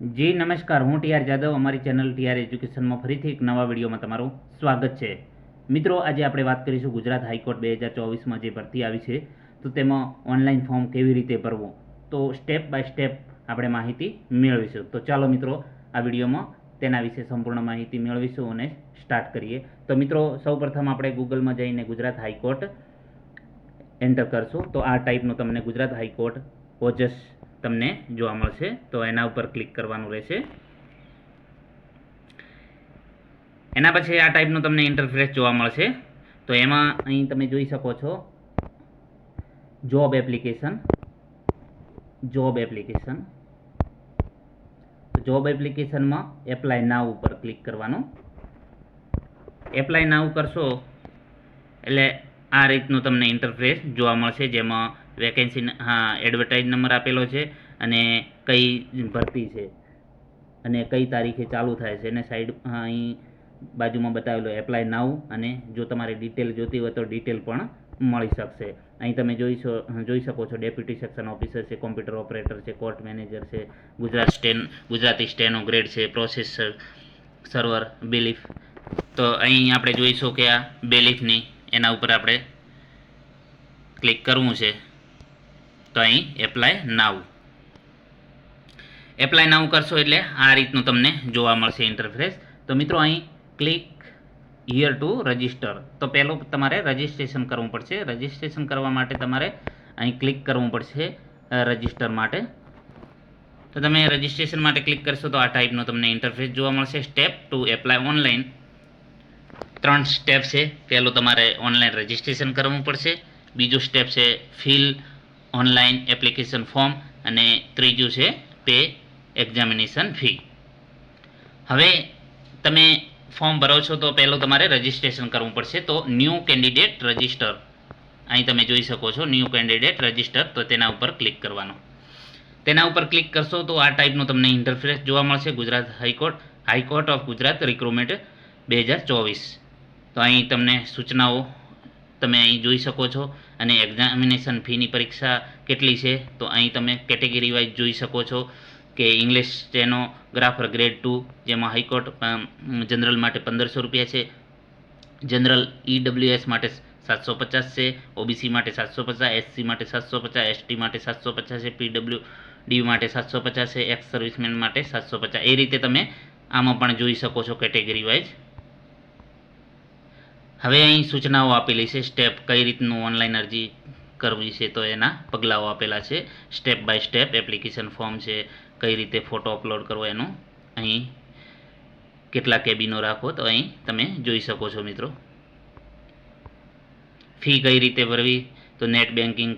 જી, નમસ્કાર. હું ટીઆર જાદવ. અમારી ચેનલ ટીઆર એજ્યુકેશનમાં ફરીથી એક નવા વિડીયોમાં તમારું સ્વાગત છે. મિત્રો, આજે આપણે વાત કરીશું ગુજરાત હાઈકોર્ટ બે હજાર ચોવીસમાં જે ભરતી આવી છે, તો તેમાં ઓનલાઈન ફોર્મ કેવી રીતે ભરવું? તો સ્ટેપ બાય સ્ટેપ આપણે માહિતી મેળવીશું. તો ચાલો મિત્રો, આ વિડીયોમાં તેના વિશે સંપૂર્ણ માહિતી મેળવીશું અને સ્ટાર્ટ કરીએ. તો મિત્રો, સૌપ્રથમ આપણે ગૂગલમાં જઈને ગુજરાત હાઈકોર્ટ એન્ટર કરશું. તો આ ટાઈપનું તમને ગુજરાત હાઈકોર્ટ ઓજસ તમને જોવા મળશે. તો એના ઉપર ક્લિક કરવાનું રહેશે. એના પછી આ ટાઈપનું તમને ઇન્ટરફેસ જોવા મળશે. તો એમાં અહીં તમે જોઈ શકો છો. Job application job application job એપ્લિકેશનમાં એપ્લાય નાવ ઉપર ક્લિક કરવાનું. એપ્લાય નાવ કરશો એટલે આ રીતનું તમને ઇન્ટરફેસ જોવા મળશે, જેમાં વેકેન્સી હા એડવર્ટાઇઝ નંબર આપેલો છે અને કઈ ભરતી છે. અને કઈ તારીખે ચાલુ થાય છે. અને સાઈડ અહીં બાજુમાં બતાવેલો એપ્લાય નાવ અને જો તમારે ડિટેલ જોતી હોય તો ડિટેલ પણ મળી શકશે. અહીં તમે જોઈ જોઈ શકો છો ડેપ્યુટી સેક્શન ઓફિસર છે કોમ્પ્યુટર ઓપરેટર છે કોર્ટ મેનેજર છે, Gujarat steno Gujarati steno grade છે પ્રોસેસર સર્વર બિલીફ તો અહીં આપણે જોઈશું કે આ બેલીફની એના ઉપર આપણે ક્લિક કરવું છે. તો અહીં એપ્લાય નાવ એપ્લાય નાવ કરશો એટલે આ રીતનું તમને જોવા મળશે ઇન્ટરફેસ તો મિત્રો અહીં ક્લિક હિયર ટુ રજિસ્ટર તો પહેલું તમારે રજિસ્ટ્રેશન કરવું પડશે. રજિસ્ટ્રેશન કરવા માટે તમારે અહીં ક્લિક કરવું પડશે રજિસ્ટર માટે. તો તમે રજિસ્ટ્રેશન માટે ક્લિક કરશો તો આ ટાઈપનું તમને ઇન્ટરફેસ જોવા મળશે. સ્ટેપ ટુ એપ્લાય ઓનલાઈન ત્રણ સ્ટેપ છે. પહેલું તમારે ઓનલાઈન રજિસ્ટ્રેશન કરવું પડશે. બીજું સ્ટેપ છે ફિલ ઓનલાઈન એપ્લિકેશન ફોર્મ અને ત્રીજું છે પે એક્ઝામિનેશન ફી. હવે તમે ફોર્મ ભરો છો તો પહેલું તમારે રજિસ્ટ્રેશન કરવું પડશે. તો ન્યૂ કેન્ડિડેટ રજિસ્ટર. અહીં તમે જોઈ શકો છો ન્યૂ કેન્ડિડેટ રજિસ્ટર, તો તેના ઉપર ક્લિક કરવાનું. તેના ઉપર ક્લિક કરશો તો આ ટાઈપનું તમને ઇન્ટરફેસ જોવા મળશે. Gujarat high court high court of Gujarat recruitment બે હજાર ચોવીસ. તો અહીં તમને સૂચનાઓ તમે અહીં જોઈ શકો છો. અને એક્ઝામિનેશન ફીની પરીક્ષા કેટલી છે? તો અહીં તમે કેટેગરી વાઇઝ જોઈ શકો છો કે ઇંગ્લિશ સ્ટેનોગ્રાફર ગ્રેડ ટુ જેમાં હાઈકોર્ટ જનરલ માટે પંદરસો રૂપિયા છે. જનરલ ઈડબ્લ્યુએસ માટે સાતસો પચાસ છે. ઓબીસી માટે સાતસો પચાસ એસસી માટે સાતસો પચાસ એસટી માટે સાતસો પચાસ છે. પીડબ્લ્યુ ડી માટે સાતસો પચાસ છે. એક્સ સર્વિસમેન માટે સાતસો પચાસ. એ રીતે તમે આમાં પણ જોઈ શકો છો કેટેગરી વાઇઝ હવે અહીં સૂચનાઓ આપેલી છે સ્ટેપ કઈ રીતનું ઓનલાઈન અરજી કરવી છે તો એના પગલાઓ આપેલા છે. Step by step application form છે, કઈ રીતે ફોટો અપલોડ કરવો એનો. અહીં કેટલા કેબિનો રાખો તો અહીં તમે જોઈ શકો છો મિત્રો. ફી કઈ રીતે ભરવી તો net banking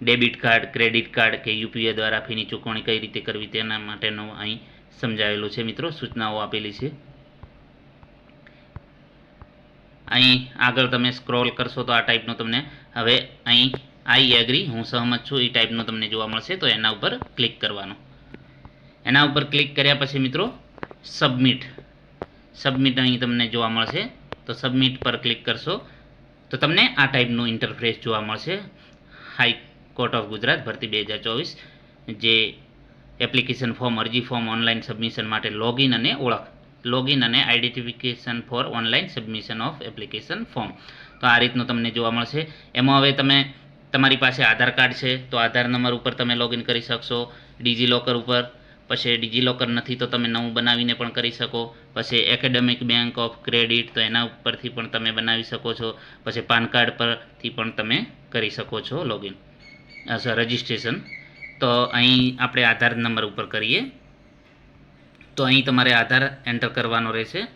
debit card credit card કે યુપીઆઈ દ્વારા ફીની ચૂકવણી કઈ રીતે કરવી તેના માટેનું અહીં સમજાવેલું છે મિત્રો. સૂચનાઓ આપેલી છે. અહીં આગળ તમે સ્ક્રોલ કરશો તો આ ટાઈપનું તમને હવે અહીં આઈ એગ્રી હું સહમત છું, એ ટાઈપનું તમને જોવા મળશે, તો એના ઉપર ક્લિક કરવાનું. એના ઉપર ક્લિક કર્યા પછી મિત્રો સબમિટ સબમિટ અહીં તમને જોવા મળશે, તો સબમિટ પર ક્લિક કરશો, તો તમને આ ટાઈપનું ઇન્ટરફેસ જોવા મળશે. હાઈકોર્ટ ઓફ ગુજરાત ભરતી બે હજાર ચોવીસ, જે એપ્લિકેશન ફોર્મ અરજી ફોર્મ ઓનલાઈન સબમિશન માટે લોગિન અને ઓળખ. લોગિન અને identification for online submission of application form તો આ રીતનું તમને જોવા મળશે. એમાં હવે તમે, તમારી પાસે આધાર કાર્ડ છે, તો આધાર નંબર ઉપર તમે લોગિન કરી શકશો ડિજિલોકર ઉપર. પછી ડિજિલોકર નથી તો તમે નવું બનાવીને પણ કરી શકો. પછી એકેડેમિક બેંક ઓફ ક્રેડિટ તો એના ઉપરથી પણ તમે બનાવી શકો છો. પછી પાન કાર્ડ પરથી પણ તમે કરી શકો છો લોગિન રજિસ્ટ્રેશન તો અહીં આપણે આધાર નંબર ઉપર કરીએ. તો અહીં તમારે આધાર એન્ટર કરવાનો રહેશે.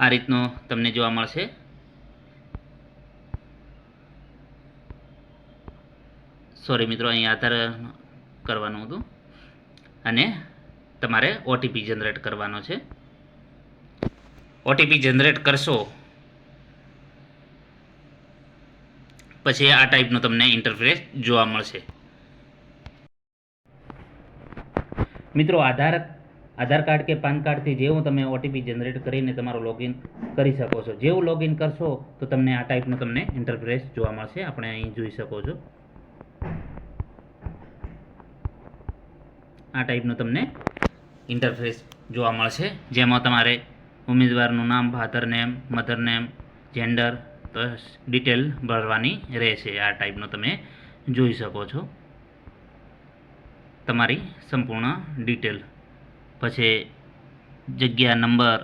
આ રીતનો તમને જોવા મળશે. સોરી મિત્રો, અહીં આધાર કરવાનું હતું. અને તમારે ઓટીપી જનરેટ કરવાનો છે. ઓટીપી જનરેટ કરશો પછી આ ટાઈપનું તમને ઇન્ટરફેસ જોવા મળશે. મિત્રો, આધાર આધાર કાર્ડ કે પાન કાર્ડથી જેવું તમે ઓટીપી જનરેટ કરીને તમારું લોગિન કરી શકો છો. જેવું લોગિન કરશો તો તમને આ ટાઈપનું તમને ઇન્ટરફેસ જોવા મળશે. આપણે અહીં જોઈ શકો છો. આ ટાઈપનું તમને ઇન્ટરફેસ જોવા મળશે. જેમાં તમારે ઉમેદવારનું નામ father name mother name gender detail ભરવાની રહેશે. આ ટાઈપનો તમે જોઈ શકો છો. તમારી સંપૂર્ણ ડિટેલ પછી જગ્યા નંબર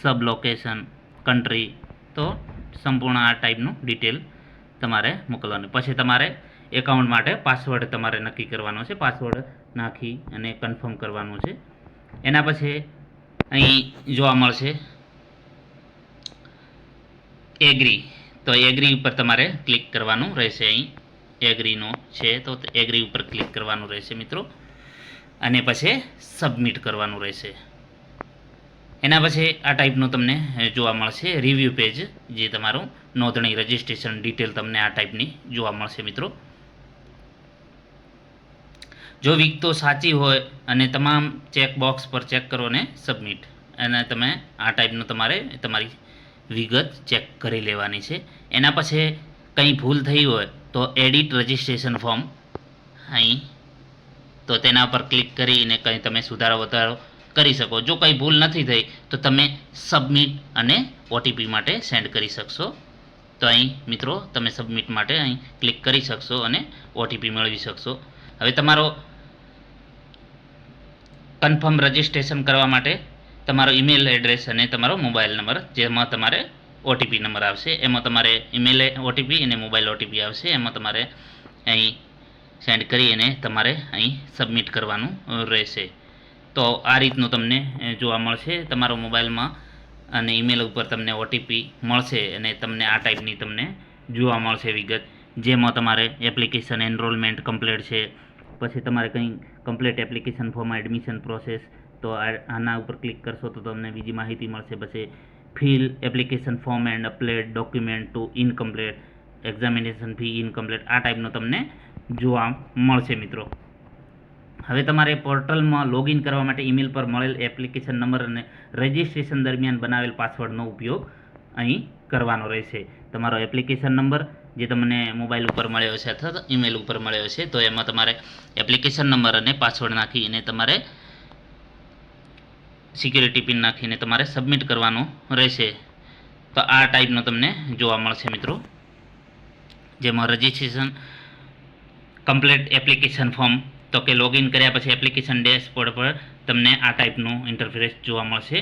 સબ લોકેશન કન્ટ્રી તો સંપૂર્ણ આ ટાઈપનું ડિટેલ તમારે મોકલવાનું. પછી તમારે એકાઉન્ટ માટે પાસવર્ડ તમારે નક્કી કરવાનો છે. પાસવર્ડ નાખી અને કન્ફર્મ કરવાનું છે. એના પછી અહીં જોવા મળશે એગ્રી તો એગ્રી ઉપર તમારે ક્લિક કરવાનું રહેશે અહીં. એગ્રીનો છે તો એગ્રી ઉપર ક્લિક કરવાનું રહેશે મિત્રો. અને પછી સબમિટ કરવાનું રહેશે. એના પછી આ ટાઈપનું તમને જોવા મળશે રિવ્યૂ પેજ જે તમારું નોંધણી રજિસ્ટ્રેશન ડિટેલ તમને આ ટાઈપની જોવા મળશે મિત્રો. જો વિગતો સાચી હોય અને તમામ ચેક બોક્સ પર ચેક કરો ને સબમિટ અને તમે આ ટાઈપનું તમારે તમારી વિગત ચેક કરી લેવાની છે. એના પછી કંઈ ભૂલ થઈ હોય તો એડિટ રજિસ્ટ્રેશન ફોર્મ અહીં. તો તેના પર ક્લિક કરીને કંઈ તમે સુધારો વધારો કરી શકો. જો કંઈ ભૂલ નથી થઈ તો તમે સબમિટ અને ઓટીપી માટે સેન્ડ કરી શકશો. તો અહીં મિત્રો તમે સબમિટ માટે અહીં ક્લિક કરી શકશો અને ઓટીપી મેળવી શકશો. હવે તમારો કન્ફર્મ રજિસ્ટ્રેશન કરવા માટે તમારો ઈમેલ એડ્રેસ અને તમારો મોબાઈલ નંબર જેમાં તમારે ઓટીપી નંબર આવશે. એમાં તમારે ઈમેલ ઓટીપી અને મોબાઈલ ઓટીપી આવશે. એમાં તમારે અહીં સેન્ડ કરી અને તમારે અહીં સબમિટ કરવાનું રહેશે. તો આ રીતનું તમને જોવા મળશે. તમારો મોબાઈલમાં અને ઈમેલ ઉપર તમને ઓટીપી મળશે અને તમને આ ટાઈપની તમને જોવા મળશે વિગત. જેમાં તમારે એપ્લિકેશન એનરોલમેન્ટ કમ્પ્લીટ છે. પછી તમારે કંઈ complete application form admission process તો આના ઉપર ક્લિક કરશો તો તમને બીજી માહિતી મળશે. પછી fill application form and upload document to incomplete examination fee incomplete આ ટાઈપનું તમને જોવા મળશે મિત્રો. હવે તમારે પોર્ટલમાં લોગિન કરવા માટે ઈમેલ પર મળેલ એપ્લિકેશન નંબર અને રજિસ્ટ્રેશન દરમિયાન બનાવેલ પાસવર્ડનો ઉપયોગ અહીં કરવાનો રહેશે. તમારો એપ્લિકેશન નંબર જે તમને મોબાઈલ ઉપર મળ્યો છે અથવા ઈમેલ ઉપર મળ્યો છે, તો એમાં તમારે એપ્લિકેશન નંબર અને પાસવર્ડ નાખીને તમારે સિક્યુરિટી પિન નાખીને તમારે સબમિટ કરવાનું રહેશે. તો આ ટાઈપનો તમને જોવા મળશે મિત્રો. જેમાં રજિસ્ટ્રેશન કમ્પ્લીટ એપ્લિકેશન ફોર્મ તો કે લોગિન કર્યા પછી એપ્લિકેશન ડેશબોર્ડ પર તમને આ ટાઈપનું ઇન્ટરફેસ જોવા મળશે.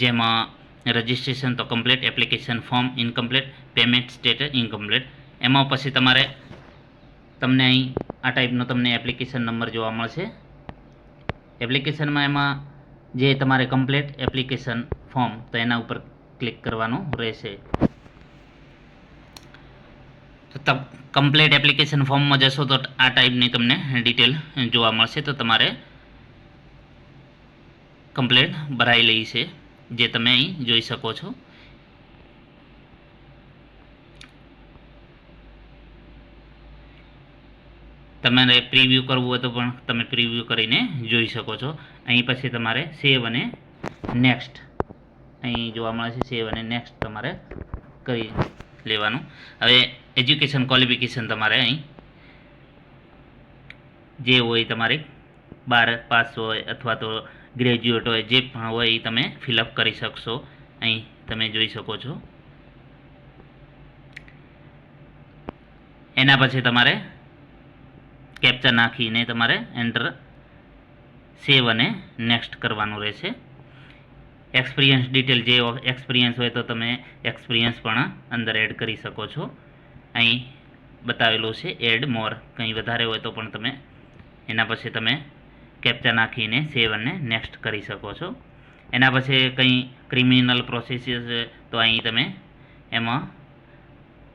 જેમાં રજિસ્ટ્રેશન તો complete application form incomplete payment status incomplete એમાં પછી તમારે તમને અહીં આ ટાઈપનો તમને એપ્લિકેશન નંબર જોવા મળશે. એપ્લિકેશનમાં એમાં જે તમારે કમ્પ્લીટ એપ્લિકેશન ફોર્મ તો એના ઉપર ક્લિક કરવાનું રહેશે. તો કમ્પ્લીટ એપ્લિકેશન ફોર્મમાં જશો તો આ ટાઈપની તમને ડિટેલ જોવા મળશે. તો તમારે કમ્પ્લેટ ભરાઈ લઈ છે, જે તમે અહીં જોઈ શકો છો. તમારે પ્રિવ્યૂ કરવું હોય તો પણ તમે પ્રિવ્યૂ કરીને જોઈ શકો છો. અહીં પછી તમારે સેવ અને નેક્સ્ટ અહીં જોવા મળે છે સેવ અને નેક્સ્ટ તમારે કરી લેવાનું. હવે એજ્યુકેશન ક્વોલિફિકેશન તમારે અહીં જે હોય તમારે બાર પાસ હોય અથવા તો ગ્રેજ્યુએટ હોય જે પણ હોય એ તમે ફિલઅપ કરી શકશો. અહીં તમે જોઈ શકો છો. એના પછી તમારે કેપ્ચા નાખીને તમારે એન્ટર સેવ અને નેક્સ્ટ કરવાનું રહેશે. એક્સપિરિયન્સ ડિટેલ જે એક્સપિરિયન્સ હોય તો તમે એક્સપિરિયન્સ પણ અંદર એડ કરી શકો છો. અહીં બતાવેલું છે એડ મોર. કંઈ વધારે હોય તો પણ તમે એના પછી તમે કેપ્ચા નાખીને સેવ અને નેક્સ્ટ કરી શકો છો. એના પછી કંઈ ક્રિમિનલ પ્રોસેસીસ તો અહીં તમે એમાં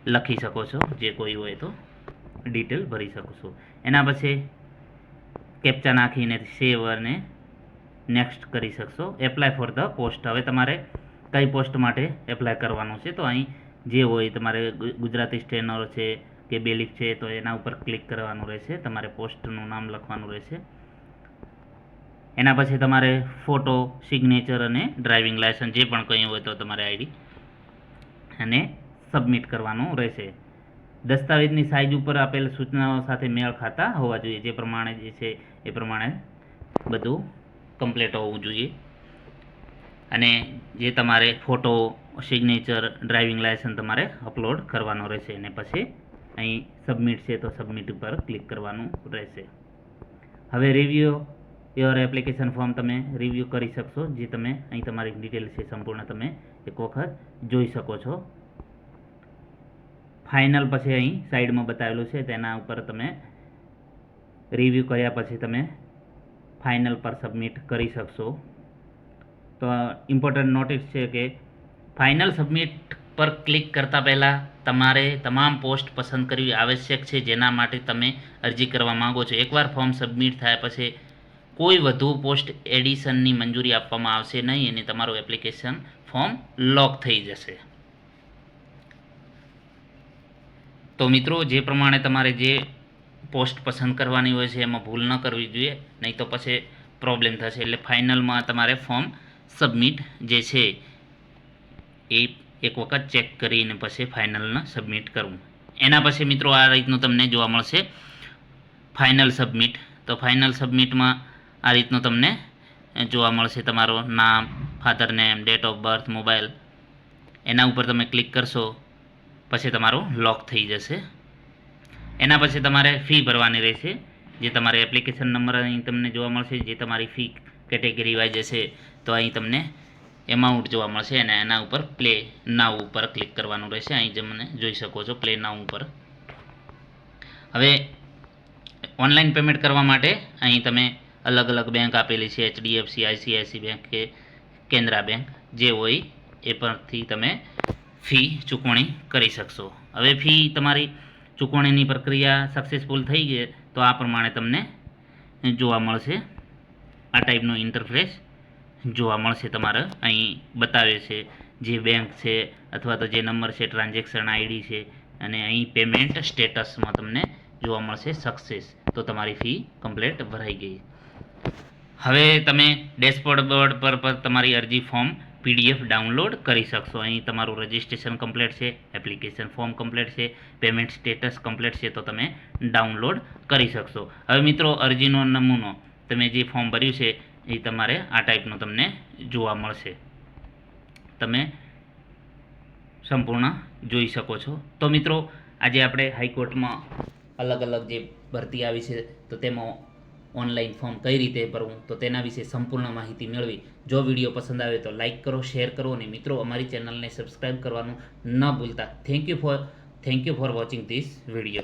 લખી શકો છો, જે કોઈ હોય તો. ડિટેલ ભરી શકું છું. એના પછી કેપ્ચા નાખીને સેવ અને નેક્સ્ટ કરી શકશો. એપ્લાય ફોર ધ પોસ્ટ હવે તમારે કઈ પોસ્ટ માટે એપ્લાય કરવાનું છે? તો અહીં જે હોય તમારે ગુજરાતી સ્ટેનર છે કે બેલીફ છે, તો એના ઉપર ક્લિક કરવાનું રહેશે. તમારે પોસ્ટનું નામ લખવાનું રહેશે. એના પછી તમારે ફોટો સિગ્નેચર અને ડ્રાઇવિંગ લાયસન્સ જે પણ કંઈ હોય તો તમારે આઈડી અને સબમિટ કરવાનું રહેશે. દસ્તાવેજની સાઇઝ ઉપર આપેલ સૂચનાઓ સાથે મેળ ખાતા હોવા જોઈએ. જે પ્રમાણે જે છે, એ પ્રમાણે બધું કમ્પ્લીટ હોવું જોઈએ. અને જે તમારે ફોટો સિગ્નેચર ડ્રાઇવિંગ લાયસન્સ તમારે અપલોડ કરવાનો રહેશે. અને પછી અહીં સબમિટ છે તો સબમિટ ઉપર ક્લિક કરવાનું રહેશે. હવે રિવ્યુ યોર એપ્લિકેશન ફોર્મ તમે રિવ્યૂ કરી શકશો. જે તમે અહીં તમારી ડિટેલ છે સંપૂર્ણ તમે એક વખત જોઈ શકો છો. ફાઇનલ પછી અહીં સાઈડમાં બતાવેલું છે, તેના ઉપર તમે રિવ્યૂ કર્યા પછી તમે ફાઇનલ પર સબમિટ કરી શકશો. તો ઇમ્પોર્ટન્ટ નોટિસ છે કે ફાઇનલ સબમિટ પર ક્લિક કરતાં પહેલાં તમારે તમામ પોસ્ટ પસંદ કરવી આવશ્યક છે, જેના માટે તમે અરજી કરવા માંગો છો. એકવાર ફોર્મ સબમિટ થયા પછી કોઈ વધુ પોસ્ટ એડિશનની મંજૂરી આપવામાં આવશે નહીં અને તમારું એપ્લિકેશન ફોર્મ લોક થઈ જશે. તો મિત્રો, જે પ્રમાણે તમારે જે પોસ્ટ પસંદ કરવાની હોય છે, એમાં ભૂલ ન કરવી જોઈએ, નહીં તો પછી પ્રોબ્લેમ થશે. એટલે ફાઇનલમાં તમારે ફોર્મ સબમિટ જે છે, એ એક વખત ચેક કરીને પછી ફાઇનલને સબમિટ કરવું. એના પછી મિત્રો, આ રીતનું તમને જોવા મળશે. ફાઇનલ સબમિટ તો ફાઇનલ સબમિટમાં આ રીતનું તમને જોવા મળશે તમારું નામ father name date of birth mobile એના ઉપર તમે ક્લિક કરશો. પછી તમારું લોક થઈ જશે. એના પછી તમારે ફી ભરવાની રહેશે. જે તમારે એપ્લિકેશન નંબર અહીં તમને જોવા મળશે, જે તમારી ફી કેટેગરી વાઇઝ હશે તો અહીં તમને એમાઉન્ટ જોવા મળશે અને એના ઉપર પ્લે નાવ ઉપર ક્લિક કરવાનું રહેશે. અહીં તમને જોઈ શકો છો પ્લે નાવ ઉપર. હવે ઓનલાઈન પેમેન્ટ કરવા માટે અહીં તમે અલગ અલગ બેંક આપેલી છે એચડીએફસી આઈસીઆઈસી બેંક કે કેનરા બેંક જે હોય એ પરથી તમે ફી ચૂકવણી કરી શકશો. હવે ફી તમારી ચૂકવણીની પ્રક્રિયા સક્સેસફુલ થઈ ગઈ તો આ પ્રમાણે તમને જોવા મળશે. આ ટાઈપનો ઇન્ટરફેસ જોવા મળશે તમારે. અહીં બતાવે છે જે બેંક છે અથવા તો જે નંબર છે ટ્રાન્ઝેક્શન આઈડી છે અને અહીં પેમેન્ટ સ્ટેટસમાં તમને જોવા મળશે સક્સેસ તો તમારી ફી કમ્પ્લીટ ભરાઈ ગઈ. હવે તમે ડેશબોર્ડ બોર્ડ પર તમારી અરજી ફોર્મ પીડીએફ ડાઉનલોડ કરી શકશો. અહીં તમારું રજિસ્ટ્રેશન કમ્પ્લીટ છે એપ્લિકેશન ફોર્મ કમ્પ્લીટ છે પેમેન્ટ સ્ટેટસ કમ્પ્લીટ છે, તો તમે ડાઉનલોડ કરી શકશો. હવે મિત્રો, અરજીનો નમૂનો, તમે જે ફોર્મ ભર્યું છે, એ તમારે આ ટાઈપનું તમને જોવા મળશે. તમે સંપૂર્ણ જોઈ શકો છો. તો મિત્રો, આજે આપણે હાઈકોર્ટમાં અલગ અલગ જે ભરતી આવી છે, તો તેમાં ઓનલાઈન ફોર્મ કઈ રીતે ભરવું, તો તેના વિશે સંપૂર્ણ માહિતી મેળવી. જો વીડિયો પસંદ આવે તો લાઇક કરો, શેર કરો અને મિત્રો, અમારી ચેનલને સબસ્ક્રાઈબ કરવાનું ન ભૂલતા. Thank you for thank you for watching this video